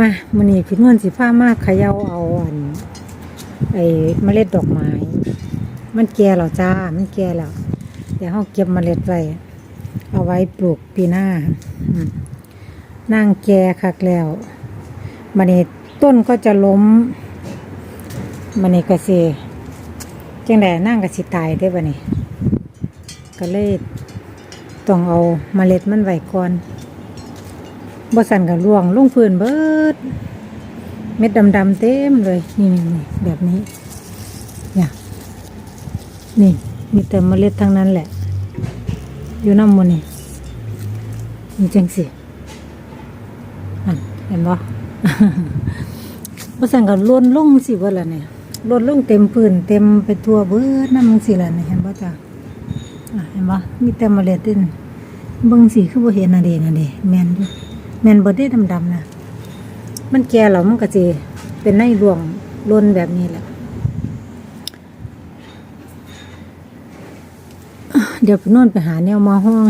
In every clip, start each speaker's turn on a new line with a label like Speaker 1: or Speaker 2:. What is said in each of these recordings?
Speaker 1: มามื้อนี้พี่นวลสิพามาเขย่าเอาอันไอ้เมล็ดดอกไม้ มันแก่แล้วจ้า มันแก่แล้ว เดี๋ยวเฮาเก็บเมล็ดไว้ เอาไว้ปลูกปีหน้า นั่งแก่คักแล้วมื้อนี้ต้นก็จะล้มมื้อนี้ก็สิจังไดนั่งก็สิตายได้บัดนี้ก็เลยต้องเอาเมล็ดมันไว้ก่อน บ่สั่นกับล่วงลงพื้นเบิด เม็ดดำๆเต็มเลย นี่นี่นี่แบบนี้เนี่ยนี่ มีแต่เมล็ดทั้งนั้นแหละ อยู่น้ำมันนี่นี่จังสิอันเห็นบ่บ่สั่นกับล้นลงสิว่าล่ะเนี่ยล้นลงเต็มพื้นเต็มไปทั่วเบิดน้ำมันสิล่ะเนี่ยเห็นบ่จ้ะเห็นบ่มีแต่เมล็ดเด่นเบิ่งสิคือบ่เห็นน่ะเด้น่ะเด้แม่นอยู่ แมนบดได้ดำๆนะมันแก่แล้วมันก็จะเป็นในรวงล้นแบบนี้แหละ เดี๋ยวพี่นวนไปหาแนวมาห้อง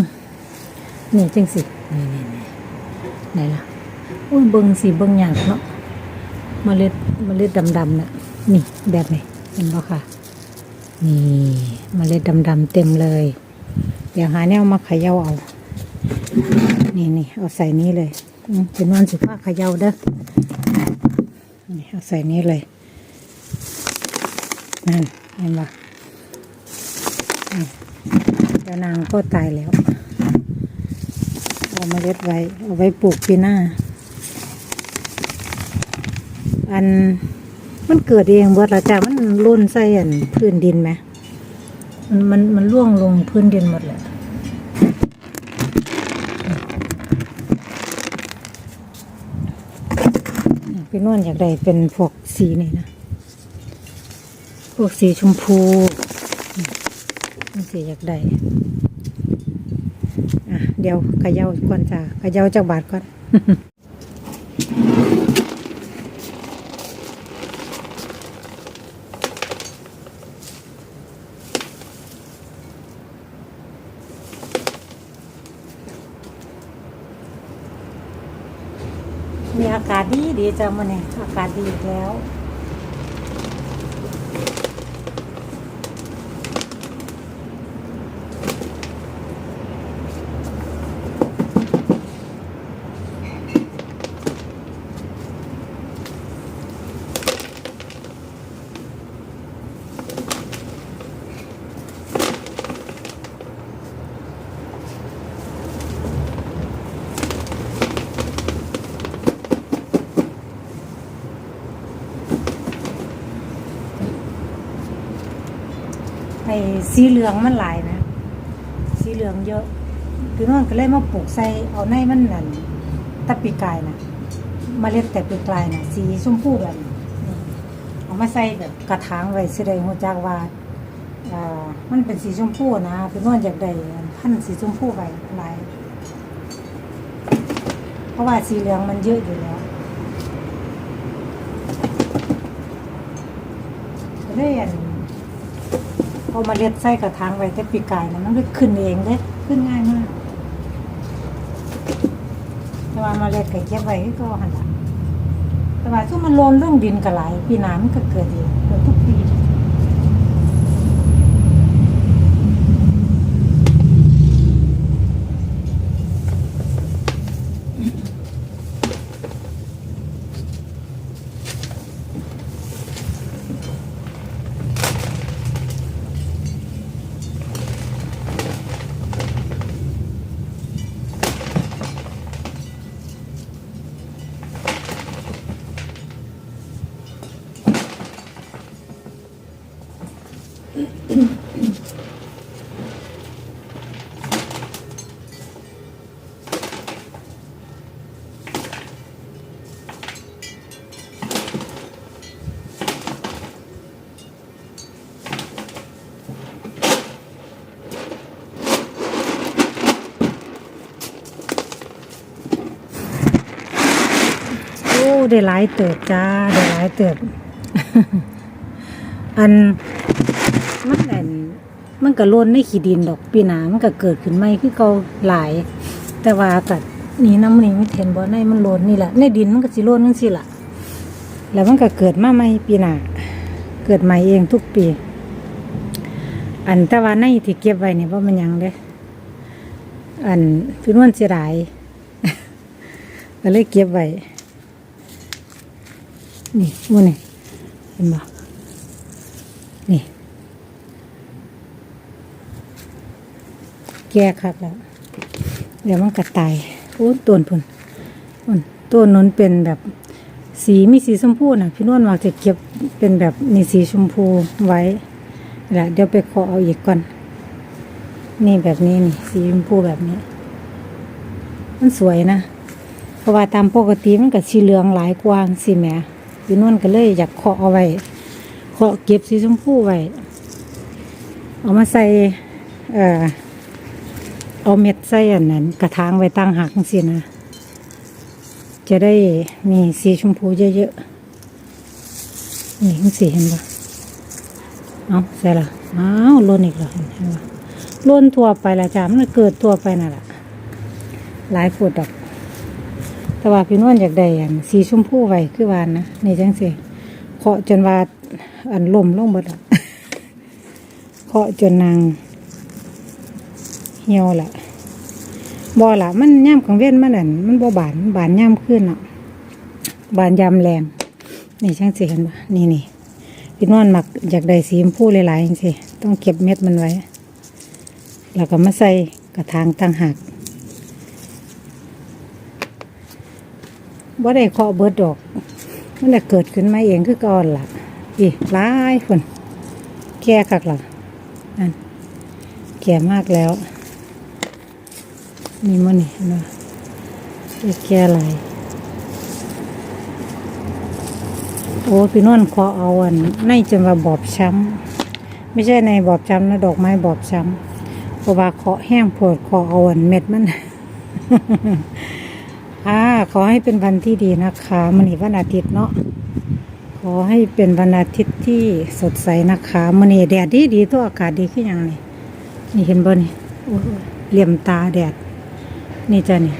Speaker 1: นี่จังสินี่นี่นี่ไหนล่ะอุ้ยเบิงสิเบิงหยากเนาะเมล็ดเมล็ดดำๆน่ะนี่แบบนี้เห็นบ่ค่ะ นี่เมล็ดดำๆเต็มเลย เดี๋ยวหาแนวมาขย่าเอา นี่นี่เอาใส่นี้เลยอืมเป็นวันสุภาพขย่าเด้อนี่เอาใส่นี้เลยนั่นเห็นปะเจ้านางก็ตายแล้วเอามาเล็ดไว้ เอาไว้ปลูกปีหน้า อันมันเกิดเองเบิดละจ้ะมันร่นใส่อันพื้นดินไหมมันมันมันร่วงลงพื้นดินหมดเล ไปนวลอยากได้เป็นพวกสีนี่นะ พวกสีชมพูสีอยากได้อะเดี๋ยวเขย่าก่อนจ้าเขย่าจากบาทก่อน มีอากาศดีดีจังมันเนี่ยอากาศดีแล้ว สีเหลืองมันหลายนะ สีเหลืองเยอะพี่น้องก็เลยมาปลูกใส่เอาในมันนั่นตะปีกายนะมาเล็ดแต่ปีกายนะสีชมพูแบบเอามาใส่แบบกระถางไว้สิได้หัวจักว่าอ่ามันเป็นสีชมพูนะพี่น้องอยากได้พันธุ์สีชมพูไว้หลายเพราะว่าสีเหลืองมันเยอะอยู่แล้วก็เลยอัน เอามาเล็ดไส้กระถางไว้แต่ปีกายนะมันก็ขึ้นเองเลยขึ้นง่ายมากแต่ว่ามาเล็ดไก่เก็บไว้ก็หันละแต่ว่าทุกมันโลนเรื่องดินกระไหลายปีน้ำก็เกิดเองเกิดทุกปี ได้หลายเติบจ้าได้หลายเติบ อันมันอันมันก็ล้นในขี้ดินดอกปีหนามันก็เกิดขึ้นไม่คือเก่าหลาย แต่ว่ากันี่น้ำนี่ไม่เห็นบ่ในมันโลนนี่แหละในดินมันก็สิโลนจังซี่ล่ะ แล้วมันก็เกิดมาใหม่ปีหน้าเกิดใหม่เองทุกปี อันแต่ว่าในที่เก็บไว้นี่ว่ามันหยังเด้อันพี่นวลเสียดายก็เลยเก็บไว้ นี่หมูนี่เห็นบ่นี่ แก่คักแล้ว เดี๋ยวมันก็ตายโอ้ต้นพุ่นพุ่นต้นนั้นเป็นแบบสีมีสีชมพูน่ะพี่นวลมักจะเก็บเป็นแบบนี่สีชมพูไว้แหละเดี๋ยวไปขอเอาอีกก่อน นี่แบบนี้นี่สีชมพูแบบนี้ มันสวยนะ เพราะว่าตามปกติมันก็สีเหลืองหลายกว่างสีแหม พี่นวลก็เลยอยากเคาะเอาไว้เคาะเก็บสีชมพูไว้ เอามาใส่ เอ่อ เอาเม็ดใส่อันนั้น กระถางไว้ตั้งหักสินะ จะได้มีสีชมพูเยอะๆ นี่มันสีเห็นปะเอาใส่ละอ้าวล้นอีกแล้วเห็นปะล้นทั่วไปละจ้ามันเกิดทั่วไปนั่นแหละหลายฝุดดอก แต่ว่าพี่นวลอยากได้อันสีชมพูไว้คือวานนะนี่จังสิเคาะจนว่าอันล่มลงหมดละเคาะจนนางเหี่ยวละบ่ละมันย่ำของเว้นมันนั่นมันบ่บานบานย่ำขึ้นอะบานยำแรงนี่ช่างสิเห็นปะนี่นี่พี่นวลมักอยากได้สีชมพูหลายๆจังสิต้องเก็บเม็ดมันไว้ แล้วก็มาใส่กระถางตั้งหัก บ่ได้เคาะเบิดดอก มันจะเกิดขึ้นมาเองคือก่อนล่ะอีหลายคนแก่คักล่ะนั่นแก่มากแล้วนี่มันนี่นะแก่หลายโอ้พี่นวลขอเอาอันในจนว่าบอบช้ำไม่ใช่ในบอบช้ำนะดอกไม้บอบช้ำเพราะว่าเคาะแห้งโผดขอเอาอันเม็ดมัน อ่าขอให้เป็นวันที่ดีนะคะมันนี่วันอาทิตย์เนาะขอให้เป็นวันอาทิตย์ที่สดใสนะคะมันนี่แดดดีดีตัวอากาศดีขึ้นอย่างนี้นี่เห็นบ่นี่โอ้เหลี่ยมตาแดด นี่จ้ะนี่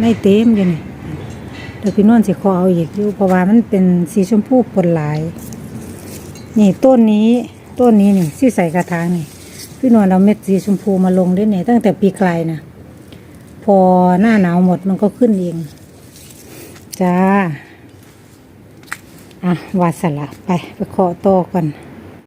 Speaker 1: ในเต็มอยู่นี่เดี๋ยวพี่นวลสิขอเอาอีกอยู่เพราะว่ามันเป็นสีชมพูปนหลาย นี่ต้นนี้ต้นนี้นี่ที่ใส่กระถางนี่พี่นวลเอาเม็ดสีชมพูมาลงด้วยนี่ตั้งแต่ปีกลายนะ พอหน้าหนาวหมดมันก็ขึ้นเอง จ้า อะวาสละไป ไปเคาะโตอก่อน